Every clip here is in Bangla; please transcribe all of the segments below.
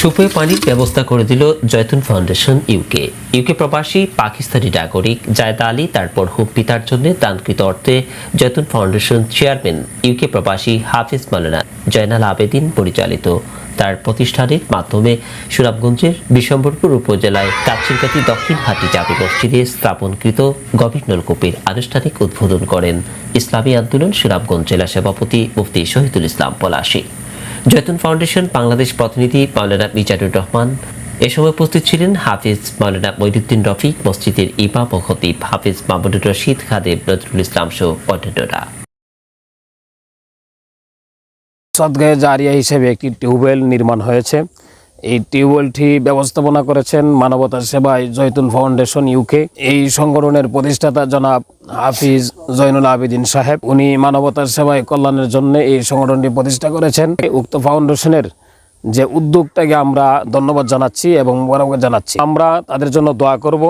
সুপেয় পানির ব্যবস্থা করে দিল জয়তুন ফাউন্ডেশন ইউকে ইউকে প্রবাসী, পাকিস্তানি নাগরিক জায়দা আলী, তারপর হুপ পিতার জন্য দানকৃত অর্থে জয়তুন ফাউন্ডেশন চেয়ারম্যান ইউকে প্রবাসী হাফিজ মালানা জয়নাল আবেদিন পরিচালিত। তার প্রতিষ্ঠানের মাধ্যমে সুনামগঞ্জের বিশম্বরপুর উপজেলায় কাছিরকাতি দক্ষিণ হাটি জাবি মসজিদে স্থাপনকৃত গভীর নলকূপের আনুষ্ঠানিক উদ্বোধন করেন ইসলামী আন্দোলন সুনামগঞ্জ জেলা সভাপতি মুফতি শহীদুল ইসলাম পলাশী। জয়তুন ফাউন্ডেশন, বাংলাদেশ প্রতিনিধি মাওলানা মিজানুর রহমান। এ সময় উপস্থিত ছিলেন হাফিজ মাওলানা মৈরুদ্দিন রফিক, মসজিদের ইমাম ও খতিব হাফিজ মাহমুদুর রশিদ, খাদেম নজরুল ইসলাম সহ অন্যান্যরা। সদগায়ে জারিয়া হিসেবে একটি টিউবওয়েল নির্মাণ হয়েছে। এই টিউবওয়েলটি ব্যবস্থাপনা করেছেন মানবতা সেবায় জৈতুন ফাউন্ডেশন ইউকে। এই সংগঠনের প্রতিষ্ঠাতা জনাব হাফিজ জৈনুল আবেদিন সাহেব। উনি মানবতার সেবায় কল্যাণের জন্য এই সংগঠনটি প্রতিষ্ঠা করেছেন। উক্ত ফাউন্ডেশনের যে উদ্যোগটাকে আমরা ধন্যবাদ জানাচ্ছি এবং বরাবর জানাচ্ছি, আমরা তাদের জন্য দোয়া করব।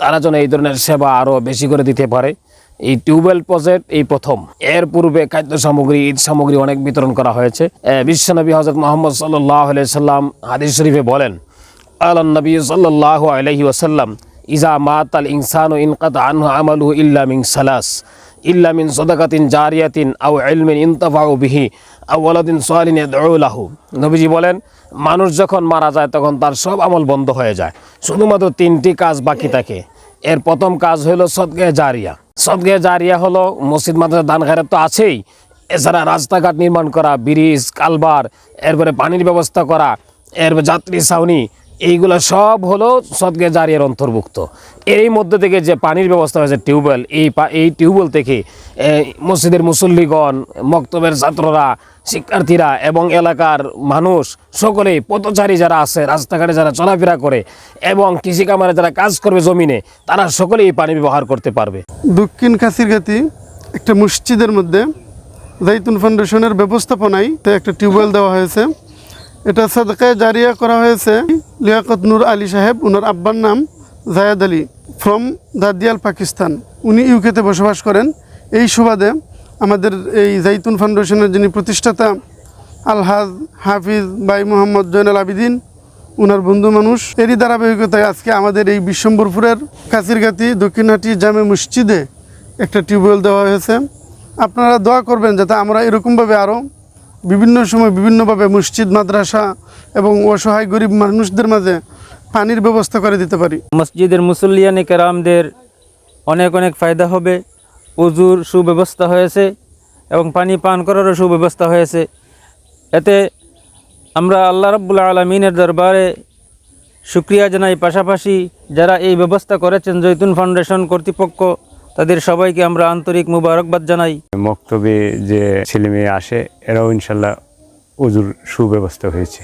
তারা যেন এই ধরনের সেবা আরও বেশি করে দিতে পারে। এই টিউবওয়েল প্রজেক্ট এই প্রথম। এর পূর্বে খাদ্য সামগ্রী, ঈদ সামগ্রী অনেক বিতরণ করা হয়েছে। বিশ্বনবী হজরত মোহাম্মদ সাল্লাহ সাল্লাম হাদিস শরীফে বলেন আল্লাহ নবী সাল্লাহ আলহি ওসাল্লাম ইজা মাত আল ইনসান ইনকাত আনহু আমালু ইল্লা মিন সালাস, ইল্লা মিন সদাকাতিন জারিয়াতিন আও ইলমিন ইনতাফাউ বিহি, আও ওয়ালাদিন সোয়ালিন ইয়াদউলাহু নবীজি বলেন, মানুষ যখন মারা যায়, তখন তার সব আমল বন্ধ হয়ে যায়। শুধুমাত্র তিনটি কাজ বাকি থাকে। এর প্রথম কাজ হলো সদগে জারিয়া। সদগে জারিয়া হলো, মসজিদ মাদ্রাসা দান তো আছেই। এছাড়া রাস্তাঘাট নির্মাণ করা, ব্রিজ, কালবার, এরপরে পানির ব্যবস্থা করা, এরপরে যাত্রী ছাউনি এইগুলো সব হলো সদগে জারিয়ার অন্তর্ভুক্ত। এই মধ্যে থেকে যে পানির ব্যবস্থা হয়েছে টিউবওয়েল, এই এই টিউবওয়েল থেকে মসজিদের মুসল্লিগণ, মক্তবের ছাত্ররা, শিক্ষার্থীরা এবং এলাকার মানুষ সকলেই পথচারী যারা আছে, রাস্তাঘাটে যারা চলাফেরা করে এবং কৃষি কামারে যারা কাজ করবে জমিনে, তারা সকলেই এই পানি ব্যবহার করতে পারবে। দক্ষিণ কাছিরগাতি একটা মসজিদের মধ্যে জাইতুন ফাউন্ডেশনের ব্যবস্থাপনায় তো একটা টিউবওয়েল দেওয়া হয়েছে। এটা সাদকায় জারিয়া করা হয়েছে। লিয়াকত নূর আলী সাহেব ওনার আব্বার নাম জায়াদ আলী ফ্রম দাদিয়াল পাকিস্তান। উনি ইউকেতে বসবাস করেন। এই সুবাদে আমাদের এই জাইতুন ফাউন্ডেশনের যিনি প্রতিষ্ঠাতা, আলহাজ হাফিজ বাই মোহাম্মদ জয়নাল আবিদিন ওনার বন্ধু মানুষ। এরই ধারাবাহিকতায় আজকে আমাদের এই বিশ্বম্বরপুরের কাছিরগাতি দক্ষিণহাটি জামে মসজিদে একটা টিউবওয়েল দেওয়া হয়েছে। আপনারা দোয়া করবেন যাতে আমরা এরকমভাবে আরও বিভিন্ন সময় বিভিন্নভাবে মসজিদ, মাদ্রাসা এবং অসহায় গরিব মানুষদের মাঝে পানির ব্যবস্থা করে দিতে পারি। মসজিদের মুসল্লিয়ানি কেরামদের অনেক অনেক ফায়দা হবে। উজুর সুব্যবস্থা হয়েছে এবং পানি পান করারও সুব্যবস্থা হয়েছে। এতে আমরা আল্লাহ রাব্বুল আলমিনের দরবারে শুক্রিয়া জানাই। পাশাপাশি যারা এই ব্যবস্থা করেছেন জৈতুন ফাউন্ডেশন কর্তৃপক্ষ তাদের সবাইকে আমরা আন্তরিক মুবারকবাদ জানাই। মক্তবে যে ছেলে মেয়ে আসে, এরাও ইনশাল্লাহ উজুর সুব্যবস্থা হয়েছে।